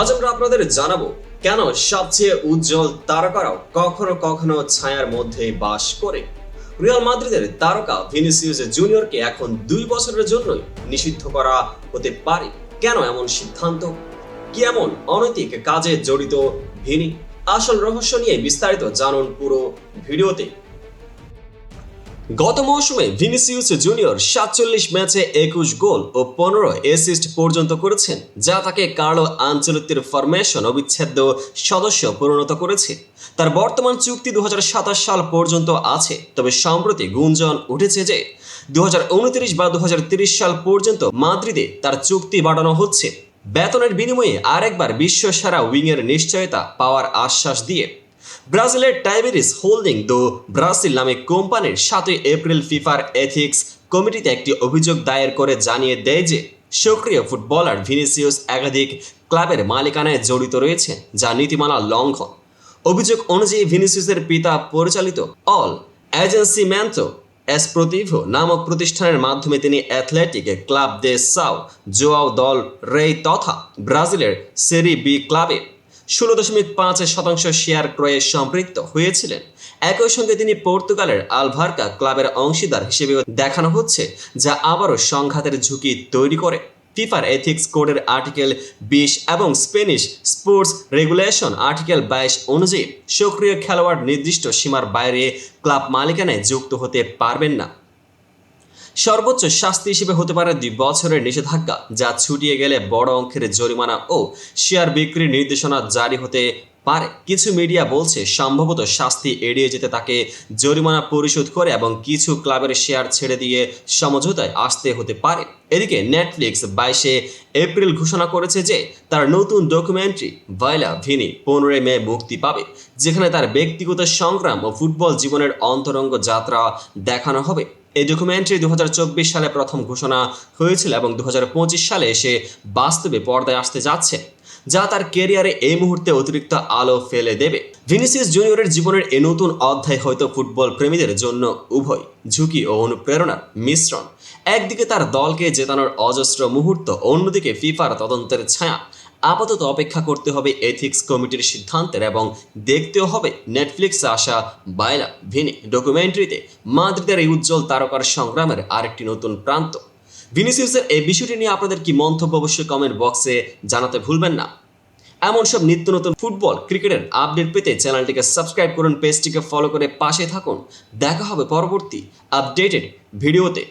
আজ আমরা আপনাদের জানাব, কেন সবচেয়ে উজ্জ্বল তারকারাও কখনো কখনো ছায়ার মধ্যে বাস করে? রিয়াল মাদ্রিদের তারকা ভিনিসিয়াস জুনিয়রকে এখন দুই বছরের জন্যই নিষিদ্ধ করা হতে পারে। কেন এমন সিদ্ধান্ত? কি এমন অনৈতিক কাজে জড়িত ভিনি? আসল রহস্য নিয়ে বিস্তারিত জানুন পুরো ভিডিওতে। গত মৌসুমে ভিনিসিউস জুনিয়র সাতচল্লিশ ম্যাচে একুশ গোল ও পনেরো অ্যাসিস্ট পর্যন্ত করেছেন, যা তাকে কার্লো আঞ্চলিকের ফরমেশন অবিচ্ছেদ্য সদস্য পরিণত করেছে। তার বর্তমান চুক্তি দু সাল পর্যন্ত আছে, তবে সম্প্রতি গুঞ্জন উঠেছে যে দু হাজার উনত্রিশ বা দু সাল পর্যন্ত মাদ্রিদে তার চুক্তি বাড়ানো হচ্ছে। বেতনের বিনিময়ে আরেকবার বিশ্ব সেরা উইংয়ের নিশ্চয়তা পাওয়ার আশ্বাস দিয়ে ব্রাজিলের টাইবেরিস হোল্ডিং দো ব্রাজিল নামে কোম্পানির সাতই এপ্রিল ফিফার এথিক্স কমিটিতে একটি অভিযোগ দায়ের করে জানিয়ে দেয় যে, সক্রিয় ফুটবলার ভিনিসিয়াস একাধিক ক্লাবের মালিকানায় জড়িত রয়েছে, যা নীতিমালা লঙ্ঘন। অভিযোগ অনুযায়ী ভিনিসিয়াসের পিতা পরিচালিত অল এজেন্সি ম্যান্টো এসপ্রোতিভো নামক প্রতিষ্ঠানের মাধ্যমে তিনি athletic club de Sao, Joao del Rei তথা ব্রাজিলের সেরি বি ক্লাবে ষোলো দশমিক পাঁচ শতাংশ শেয়ার ক্রয়ে সম্পৃক্ত হয়েছিলেন। একই সঙ্গে তিনি পর্তুগালের আলভার্কা ক্লাবের অংশীদার হিসেবে দেখানো হচ্ছে, যা আবারও সংঘাতের ঝুঁকি তৈরি করে। ফিফার এথিক্স কোডের আর্টিকেল বিশ এবং স্পেনিশ স্পোর্টস রেগুলেশন আর্টিকেল বাইশ অনুযায়ী সক্রিয় খেলোয়াড় নির্দিষ্ট সীমার বাইরে ক্লাব মালিকানায় যুক্ত হতে পারবেন না। সর্বোচ্চ শাস্তি হিসেবে হতে পারে দুই বছরের নিষেধাজ্ঞা, যা ছুটিয়ে গেলে বড় অঙ্কের জরিমানা ও শেয়ার বিক্রির নির্দেশনা জারি হতে পারে। কিছু মিডিয়া বলছে, সম্ভবত শাস্তি এড়িয়ে যেতে তাকে জরিমানা পরিশোধ করে এবং কিছু ক্লাবের শেয়ার ছেড়ে দিয়ে সমঝোতায় আসতে হতে পারে। এদিকে নেটফ্লিক্স বাইশে এপ্রিল ঘোষণা করেছে যে, তার নতুন ডকুমেন্টারি ভাইলা ভিনি পনেরোই মে মুক্তি পাবে, যেখানে তার ব্যক্তিগত সংগ্রাম ও ফুটবল জীবনের অন্তরঙ্গ যাত্রা দেখানো হবে। এই ডকুমেন্টারি দু হাজার চব্বিশ সালে প্রথম ঘোষণা হয়েছিল এবং দু হাজার পঁচিশ সালে এসে বাস্তবে পর্দায় আসতে যাচ্ছে। যা তার কেরিয়ারে এই মুহূর্তে অতিরিক্ত আলো ফেলে দেবে। ভিনিসিয়াস জুনিয়রের জীবনের এই নতুন অধ্যায় হয়তো ফুটবল প্রেমীদের জন্য উভয়, ঝুঁকি ও অনুপ্রেরণার মিশ্রণ। একদিকে তার দলকে জেতানোর অজস্র মুহূর্ত, অন্যদিকে ফিফার তদন্তের ছায়া। আপাতত অপেক্ষা করতে হবে এথিক্স কমিটির সিদ্ধান্তের এবং দেখতেও হবে নেটফ্লিক্সে আসা বাইলা ভিনি। ডকুমেন্টারিতে, মাদ্রিদের এই উজ্জ্বল তারকার সংগ্রামের আরেকটি নতুন প্রান্ত। ভিনিসিয়াসের এই বিষয়টি নিয়ে আপনাদের কি মন্তব্য অবশ্যই কমেন্ট বক্সে জানাতে ভুলবেন না। এমন সব নিত্য নতুন ফুটবল, ক্রিকেটের আপডেট পেতে চ্যানেলটিকে সাবস্ক্রাইব করুন, পেজটিকে ফলো করে পাশে থাকুন। দেখা হবে পরবর্তী আপডেটেড ভিডিওতে।